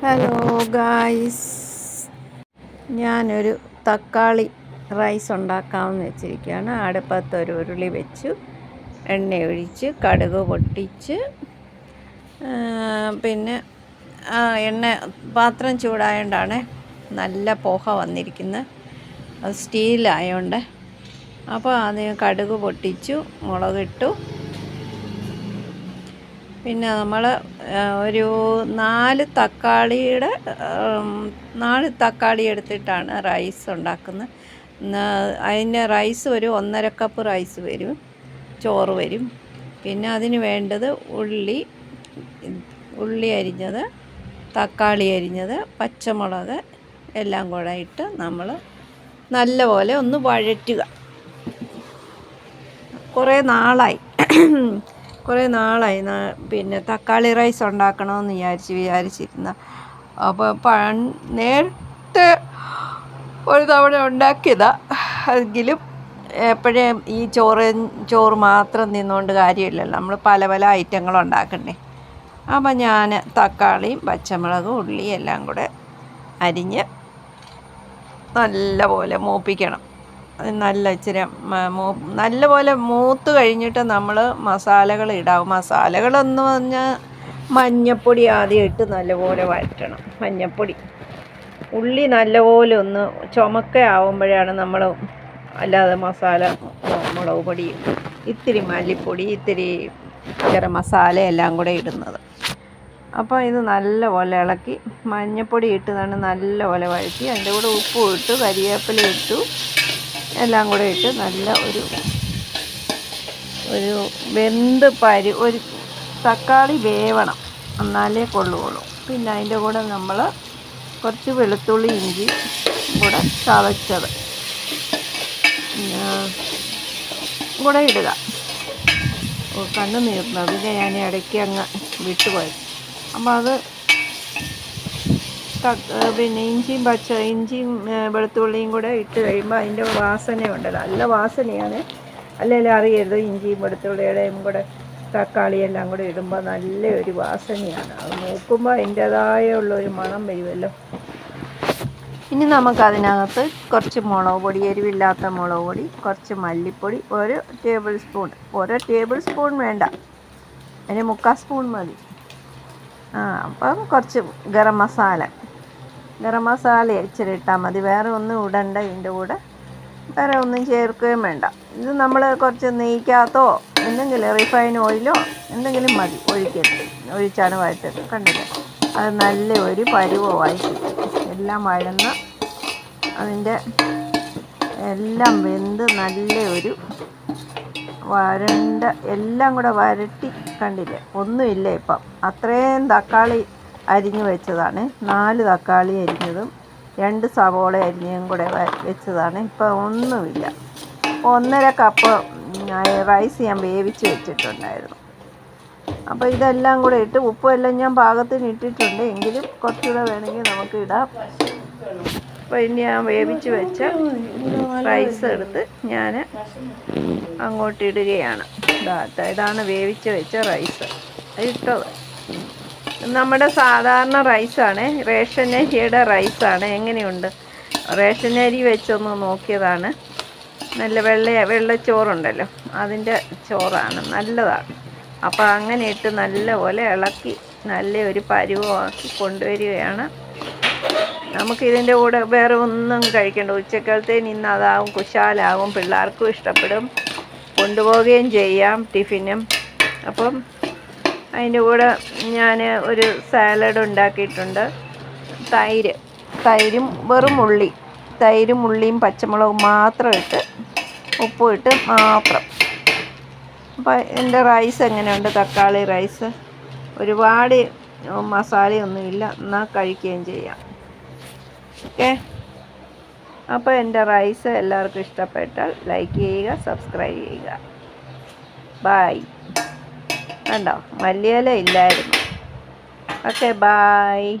Hello guys ഞാനൊരു തക്കാളി rice ഉണ്ടാക്കാമെന്ന് വെച്ചിരിക്കുകയാണ്. അടുപ്പത്ത് ഒരു ഉരുളി വെച്ചു. എണ്ണ ഒഴിച്ച് കടുക് പൊട്ടിച്ച് പിന്നെ എണ്ണ പാത്രം ചൂടായതുകൊണ്ടാണ് നല്ല പോഹ വന്നിരിക്കുന്നത് സ്റ്റീലായതുകൊണ്ട് അപ്പോൾ അത് കടുക് പൊട്ടിച്ചു മുളകിട്ടു. പിന്നെ നമ്മൾ ഒരു നാല് തക്കാളിയുടെ നാല് തക്കാളി എടുത്തിട്ടാണ് റൈസ് ഉണ്ടാക്കുന്നത്. അതിന് റൈസ് ഒരു ഒന്നര കപ്പ് റൈസ് വരും ചോറ് വരും. പിന്നെ അതിന് വേണ്ടത് ഉള്ളി ഉള്ളി അരിഞ്ഞത് തക്കാളി അരിഞ്ഞത് പച്ചമുളക് എല്ലാം കൂടെ ഇട്ട് നമ്മൾ നല്ലപോലെ ഒന്ന് വഴറ്റുക. കുറേ നാളായി. കുറേ നാളായി. പിന്നെ തക്കാളി റൈസ് ഉണ്ടാക്കണമെന്ന് വിചാരിച്ച് വിചാരിച്ചിരുന്ന. അപ്പോൾ നേരത്തെ ഒരു തവണ ഉണ്ടാക്കിയതാ. എങ്കിലും എപ്പോഴേ ഈ ചോറ് ചോറ് മാത്രം നിന്നുകൊണ്ട് കാര്യമില്ലല്ലോ. നമ്മൾ പല പല ഐറ്റങ്ങൾ ഉണ്ടാക്കണ്ടേ. അപ്പം ഞാൻ തക്കാളിയും പച്ചമുളകും ഉള്ളിയും എല്ലാം കൂടെ അരിഞ്ഞ് നല്ലപോലെ മൂപ്പിക്കണം. നല്ല ഇച്ചിരി നല്ലപോലെ മൂത്ത് കഴിഞ്ഞിട്ട് നമ്മൾ മസാലകൾ ഇടാവും. മസാലകളെന്ന് പറഞ്ഞാൽ മഞ്ഞപ്പൊടി ആദ്യം ഇട്ട് നല്ലപോലെ വഴറ്റണം. മഞ്ഞപ്പൊടി. ഉള്ളി നല്ലപോലെ ഒന്ന് ചുമക്ക ആവുമ്പോഴാണ് നമ്മൾ അല്ലാതെ മസാല മുളക് പൊടി ഇത്തിരി മല്ലിപ്പൊടി ഇത്തിരി ഗരം മസാല എല്ലാം കൂടെ ഇടുന്നത്. അപ്പോൾ ഇത് നല്ലപോലെ ഇളക്കി മഞ്ഞപ്പൊടി ഇട്ട് തന്നെ നല്ലപോലെ വഴറ്റി അതിന്റെ കൂടെ ഉപ്പും ഇട്ടു കരിവേപ്പില ഇട്ടു എല്ലാം കൂടെ ഇട്ട് നല്ല ഒരു ഒരു വെന്ത് പരി ഒരു തക്കാളി വേവണം. എന്നാലേ കൊള്ളുകയുള്ളൂ. പിന്നെ അതിന്റെ കൂടെ നമ്മൾ കുറച്ച് വെളുത്തുള്ളി ഇഞ്ചി കൂടെ ചതച്ചത്. കൂടെ ഇടുക. കണ്ണ് നീർന്നു. അതിനെ ഞാൻ ഇടയ്ക്ക് അങ്ങ് വിട്ടുപോയി. അപ്പോൾ അത് പിന്നെ ഇഞ്ചിയും പച്ച ഇഞ്ചിയും വെളുത്തുള്ളിയും കൂടെ ഇട്ട് കഴിയുമ്പോൾ അതിന്റെ വാസന ഉണ്ടല്ലോ നല്ല വാസനയാണ്. അല്ലെങ്കിൽ അറിയരുത് ഇഞ്ചിയും വെളുത്തുള്ളിയുടെയും കൂടെ തക്കാളിയെല്ലാം കൂടെ ഇടുമ്പോൾ നല്ലൊരു വാസനയാണ്. അത് നോക്കുമ്പോൾ അതിന്റേതായ ഉള്ളൊരു മണം വരുമല്ലോ ഇനി നമുക്കതിനകത്ത് കുറച്ച് മുളക് പൊടി എരിവില്ലാത്ത മുളക് പൊടി കുറച്ച് മല്ലിപ്പൊടി ഒരു ടേബിൾ സ്പൂൺ. ഓരോ ടേബിൾ സ്പൂൺ വേണ്ട. അതിന് മുക്കാൽ സ്പൂൺ മതി. ആ അപ്പം കുറച്ച് ഗരം മസാല. ഗരം മസാല ഇച്ചിരി ഇട്ടാൽ മതി. വേറെ ഒന്നും ഇടണ്ട ഇതിന്റെ കൂടെ. വേറെ ഒന്നും ചേർക്കുകയും വേണ്ട. ഇത് നമ്മൾ കുറച്ച് നെയ്ക്കകത്തോ എന്തെങ്കിലും റിഫൈൻ ഓയിലോ എന്തെങ്കിലും മതി. ഒഴിക്കരുത്. ഒഴിച്ചാണ് വഴറ്റത് കണ്ടില്ല? അത് നല്ല ഒരു പരുവമായി എല്ലാം വഴന്ന് അതിന്റെ എല്ലാം വെന്ത് നല്ല ഒരു വരണ്ട എല്ലാം കൂടെ വരട്ടി കണ്ടില്ലേ? ഒന്നുമില്ല ഇപ്പം. അത്രയും തക്കാളി അരിഞ്ഞു വെച്ചതാണ്. നാല് തക്കാളി അരിഞ്ഞതും രണ്ട് സവോള അരിഞ്ഞതും കൂടെ വെച്ചതാണ്. ഇപ്പോൾ ഒന്നുമില്ല. ഒന്നര കപ്പ് റൈസ് ഞാൻ വേവിച്ച് വെച്ചിട്ടുണ്ടായിരുന്നു. അപ്പോൾ ഇതെല്ലാം കൂടെ ഇട്ട് ഉപ്പും എല്ലാം ഞാൻ പാകത്തിന് ഇട്ടിട്ടുണ്ട്. എങ്കിലും കുറച്ചുകൂടെ വേണമെങ്കിൽ നമുക്ക് ഇടാം. അപ്പോൾ ഇനി ഞാൻ വേവിച്ച് വെച്ച റൈസ് എടുത്ത് ഞാൻ അങ്ങോട്ട് ഇടുകയാണ്. ഇതാണ് വേവിച്ച് വെച്ച റൈസ് ഇട്ടത്. നമ്മുടെ സാധാരണ റൈസാണ്. റേഷൻ അരിയുടെ റൈസാണ്. എങ്ങനെയുണ്ട്? റേഷൻ അരി വെച്ചൊന്ന് നോക്കിയതാണ്. നല്ല വെള്ള വെള്ളച്ചോറുണ്ടല്ലോ. അതിന്റെ ചോറാണ്. നല്ലതാണ്. അപ്പോൾ അങ്ങനെ ഇട്ട് നല്ല നല്ലപോലെ ഇളക്കി നല്ല ഒരു പരുവമാക്കി കൊണ്ടുവരികയാണ്. നമുക്കിതിന്റെ കൂടെ വേറെ ഒന്നും കഴിക്കേണ്ട. ഉച്ചക്കാലത്തേന് നിന്ന് അതാവും കുശാലാവും പിള്ളേർക്കും ഇഷ്ടപ്പെടും. കൊണ്ടുപോവുകയും ചെയ്യാം ടിഫിനും. അപ്പം അതിന്റെ കൂടെ ഞാൻ ഒരു സാലഡ് ഉണ്ടാക്കിയിട്ടുണ്ട്. തൈര് തൈരും വെറും ഉള്ളി തൈരും ഉള്ളിയും പച്ചമുളകും മാത്രം ഇട്ട് ഉപ്പും ഇട്ട് മാത്രം. അപ്പോൾ എന്റെ റൈസ് എങ്ങനെയുണ്ട്? തക്കാളി റൈസ് ഒരുപാട് മസാലയൊന്നുമില്ല. എന്നാൽ കഴിക്കുകയും ചെയ്യാം. ഓക്കെ? അപ്പോൾ എന്റെ റൈസ് എല്ലാവർക്കും ഇഷ്ടപ്പെട്ടാൽ ലൈക്ക് ചെയ്യുക സബ്സ്ക്രൈബ് ചെയ്യുക. ബായ് കണ്ടോ? മല്ലിയില ഇല്ലായിരുന്നു. Okay bye